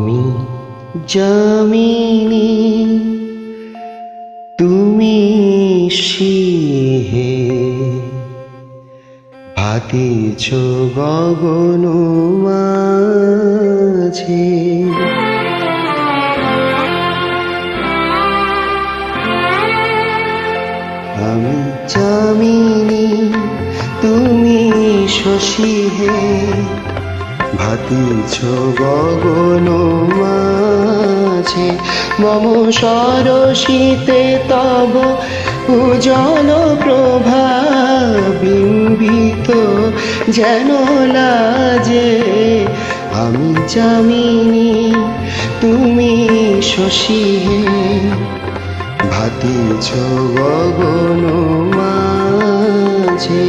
আমি জামিনী তুমি সিহে। ভাতিছ গগন মাঝে। আমি জামিনী তুমি শশী হে। ভাতিছ গগন মাঝে। মম সরসিতে তব উজ্জ্বল প্রভা বিম্বিত যেন লাজে। আমি জামিনী তুমি শশী ভাতিছ গগন মাঝে।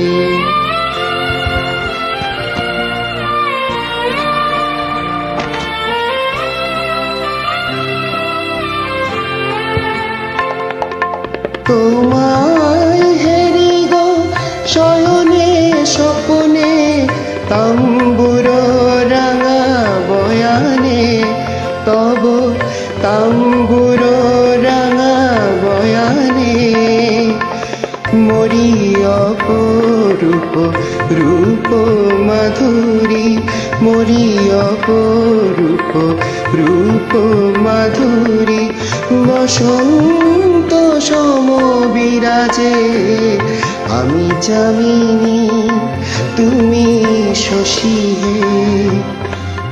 তোমায় হেরি গো, শয়নে স্বপনে, তাম্বুর রাঙা বয়ানে। তব তাম্বুর রাঙা বয়ানে মরি অপরূপ রূপ মাধুরী মরি অপরূপ রূপ মাধুরী বসন্ত বিরাজে আমি জামিনী তুমি শশী হে।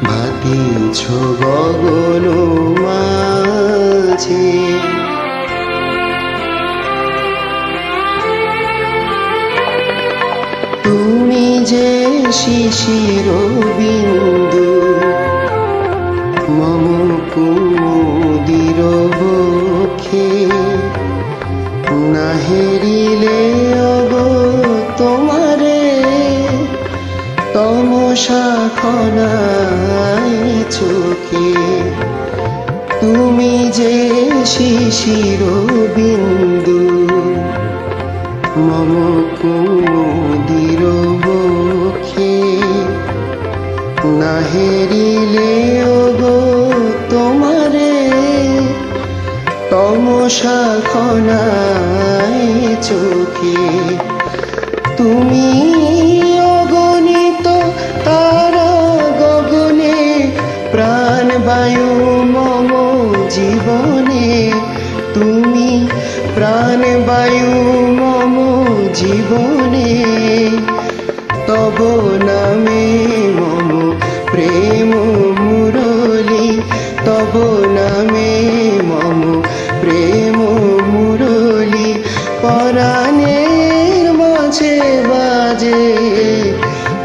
ভাতিছ গগন মাঝে। তুমি যে শিশির বিন্দু, মম কুমুদির বক্ষে না হেরিলে অগ তোমারে তমসা খনায় তুমি যে শিশির বিন্দু মম কুমুদির বক্ষে না হেরিলে গো তোমারে তমসা খনায় প্রাণ বায়ু মম জীবনে, তুমি প্রাণ বায়ু মম জীবনে। তব নামে মম প্রেম মুরলি, তব নামে মম প্রেম মুরলি। পরাণের মাঝে বাজে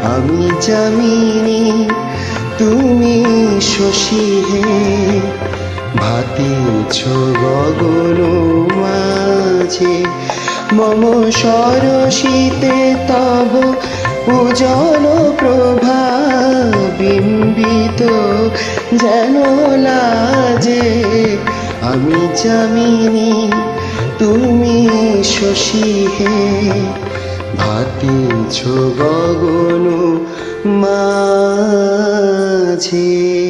আমি জামিনী তুমি শশী হে, ভাতিছ গগন মাঝে। মম সরসিতে তব উজ্জ্বল প্রভা বিম্বিত যেন লাজে। আমি জামিনী তুমি শশী হে, ভাতিছ গগন মাঝে